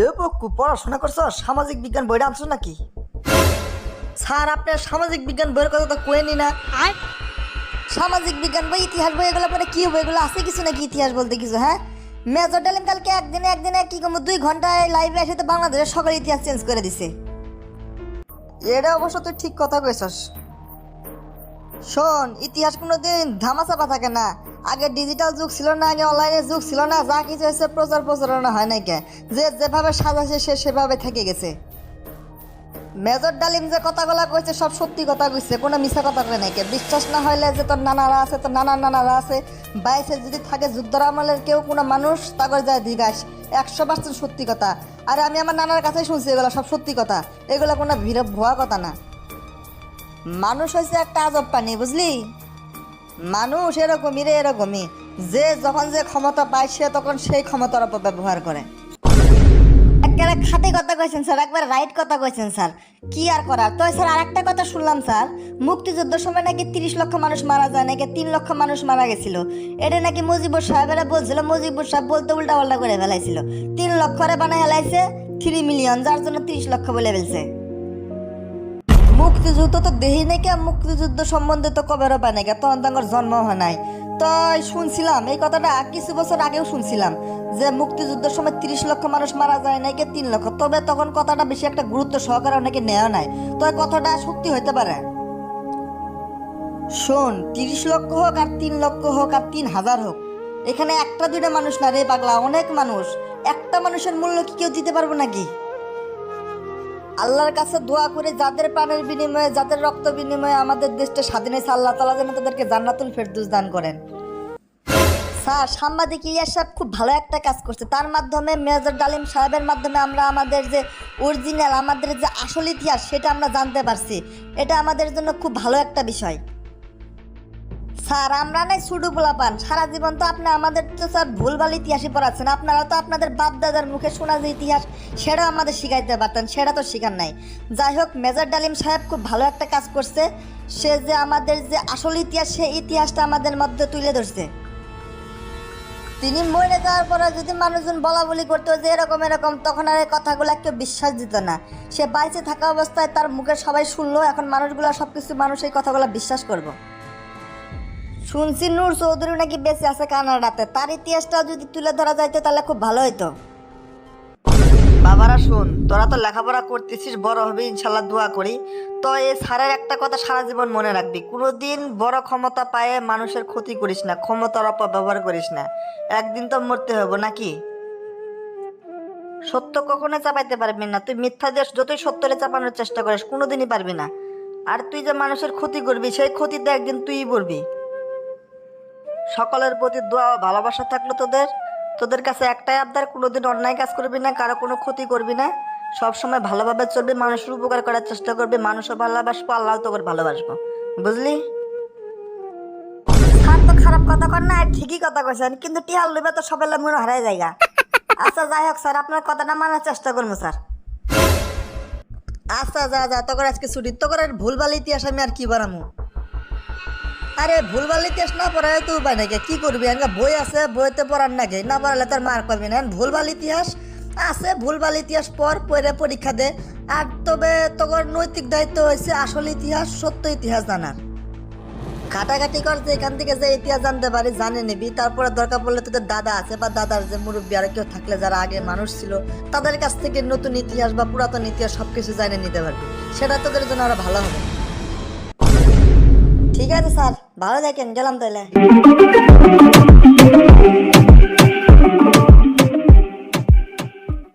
এ পড়াশোনা করছ? সামাজিক বিজ্ঞান বইটা আনছো নাকি? স্যার আপনার সামাজিক বিজ্ঞান বইয়ের কথা তো কোয়েনি না সামাজিক বিজ্ঞান বই ইতিহাস বই এগুলো পরে কি হবে? এগুলো আছে কিছু নাকি ইতিহাস বলতে কিছু হ্যাঁ? মেজর ডালিম কালকে একদিনে একদিনে কি কম দুই ঘন্টায় লাইভে এসে তো বাংলাদেশের সকল ইতিহাস চেঞ্জ করে দিছে। এটা অবশ্য তুই ঠিক কথা কইছস। শোন ইতিহাস কোনোদিন ধামাচাপা থাকে না। আগে ডিজিটাল যুগ ছিল না, আগে অনলাইনের যুগ ছিল না, যা কিছু হয়েছে প্রচার প্রচারণা হয় নাই কে? যে যেভাবে সাজাছে সে সেভাবে থেকে গেছে। মেজর ডালিম যে কথাগুলা কইছে, সব সত্যি কথা কইছে, কোনো মিছা কথা কয় নাই কে? বিশ্বাস না হইলে যে তোর নানারা আছে, তোর নানার নানারা আছে। বাইসে যদি থাকে যুদ্ধর আমলের কেউ কোনো মানুষ তাগর যায় দিগাস। একশো পার্সেন্ট সত্যি কথা। আর আমি আমার নানার কাছেই শুনছি এগুলো, সব সত্যি কথা। এগুলো কোনো ভিড় ভুয়া কথা না। মানুষ হয়েছে একটা আজব প্রাণী, বুঝলি? মানুষ এরকমই রে, এরকমই। যে যখন যে ক্ষমতা পায় তখন সেই ক্ষমতার অপব্যবহার করে। একেবারে খাটে কথা কইছেন স্যার, একবার রাইট কথা কইছেন স্যার। কি আর করার? তো স্যার, আরেকটা কথা শুনলাম স্যার। মুক্তিযুদ্ধের সময় নাকি তিরিশ লক্ষ মানুষ মারা যায়, নাকি তিন লক্ষ মানুষ মারা গেছিল। এটা নাকি মুজিবুর সাহেবেরা বলছিল, মুজিবুর সাহেব বলতে উল্টা পাল্টা করে ফেলাইছিল। তিন লক্ষরে বানায় ফেলাইছে থ্রি মিলিয়ন যার জন্য তিরিশ লক্ষ বলে ফেলছে। মুক্তিযুদ্ধ তো দেহি নাকি মুক্তিযুদ্ধ সম্বন্ধে তো কবেরও পায় নাকি তখন তাঙ্গর জন্ম হয় নাই। তো শুনছিলাম, এই কথাটা কিছু বছর আগেও শুনছিলাম, যে মুক্তিযুদ্ধের সময় তিরিশ লক্ষ মানুষ মারা যায় নাকি তিন লক্ষ। তবে তখন কথাটা বেশি একটা গুরুত্ব সহকারে নাকি নেওয়া নাই। তো কথাটা সত্যি হইতে পারে? শোন, তিরিশ লক্ষ হোক আর তিন লক্ষ হোক আর তিন হাজার হোক, এখানে একটা দুইটা মানুষ না রে পাগলা, অনেক মানুষ। একটা মানুষের মূল্য কি কেউ দিতে পারব নাকি? আল্লাহর কাছে দোয়া করে, যাদের প্রাণের বিনিময়ে, যাদের রক্ত বিনিময়ে আমাদের দেশটা স্বাধীন হয়েছে, আল্লাহ তালা যেন তাদেরকে জান্নাতুল ফেরদুস দান করেন। স্যার, সাংবাদিক ইয়াস সাহেব খুব ভালো একটা কাজ করছে। তার মাধ্যমে মেজর ডালিম সাহেবের মাধ্যমে আমরা আমাদের যে অরিজিনাল আমাদের যে আসল ইতিহাস, সেটা আমরা জানতে পারছি। এটা আমাদের জন্য খুব ভালো একটা বিষয়। স্যার, আমরা নাই ছুডু পোলা পান সারা জীবন তো আপনি আমাদের তো স্যার ভুলভাল ইতিহাসই পড়াচ্ছেন। আপনারা তো আপনাদের বাপ দাদার মুখে শোনা যে ইতিহাস, সেটাও আমাদের শিখাইতে পারতেন, সেটা তো শিখার নাই। যাই হোক, মেজর ডালিম সাহেব খুব ভালো একটা কাজ করছে। সে যে আমাদের যে আসল ইতিহাস, সেই ইতিহাসটা আমাদের মধ্যে তুলে ধরছে। তিনি মরে যাওয়ার পরে যদি মানুষজন বলা বলি করতো যে এরকম এরকম, তখন আর এই কথাগুলো কেউ বিশ্বাস দিত না। সে বাইচে থাকা অবস্থায় তার মুখে সবাই শুনলো, এখন মানুষগুলো সব কিছু মানুষ এই কথাগুলো বিশ্বাস করব। শুনছি নূর চৌধুরী নাকি বেঁচে আছে কানাডাতে তার ইতিহাসটা যদি তুলে ধরা যাইতো তাহলে খুব ভালো হইতো। বাবারা শুন, তোরা তো লেখাপড়া করতেছিস, বড় হবে, ইনশাল্লাহ দোয়া করি। তো এই সারের একটা কথা সারা জীবন মনে রাখবি, কোনোদিন বড় ক্ষমতা পায়ে মানুষের ক্ষতি করিস না, ক্ষমতার অপব্যবহার করিস না। একদিন তো মরতে হবে নাকি? সত্য কখনো চাপাইতে পারবি না। তুই মিথ্যা দেশ যতই সত্যরে চাপানোর চেষ্টা করিস, কোনোদিনই পারবি না। আর তুই যে মানুষের ক্ষতি করবি, সেই ক্ষতিতে একদিন তুই পড়বি। সকলের প্রতি দোয়া ও ভালোবাসা থাকল তোদের? তোদের কাছে একটাই আবদার কোনোদিন অন্যায় কাজ করবি না কারও কোনো ক্ষতি করবি না। সব সময় ভালোভাবে চলবি মানুষের উপকার করার চেষ্টা করবি মানুষও ভালোবাসবো আল্লাহ তোকে ভালোবাসবো। বুঝলি? তো খারাপ কথা কর না ঠিকই কথা কইছেন কিন্তু টিহাল লইবে তো সবাই মনে হারাই জায়গা। আচ্ছা যাই হোক স্যার আপনার কথাটা মানার চেষ্টা করব স্যার। আচ্ছা যা যা তোকে আজকে ছুটি তোকে ভুলভাল ইতিহাস আমি আর কি বানামু? আরে ভুলভাল ইতিহাস না পড়ায় তো উপায় নাকি কি করবি? একটা বই আছে, বইতে পড়ার নাকি না পড়ালে তোর মার করবি না। ভুলভাল ইতিহাস আছে, ভুলভাল ইতিহাস পড়, পড়ে পরীক্ষা দে। আর তবে তোর নৈতিক দায়িত্ব হয়েছে আসল ইতিহাস, সত্য ইতিহাস জানার। ঘাটাঘাটি কর যে এখান থেকে যে ইতিহাস জানতে পারি, জানে নিবি। তারপরে দরকার পড়লে তোদের দাদা আছে বা দাদার যে মুরব্বী, আর কেউ থাকলে যারা আগে মানুষ ছিল, তাদের কাছ থেকে নতুন ইতিহাস বা পুরাতন ইতিহাস সবকিছু জানে নিতে পারবি। সেটা তোদের জন্য আরও ভালো হবে। স্যার ভালো থাকেন গেলাম তাহলে।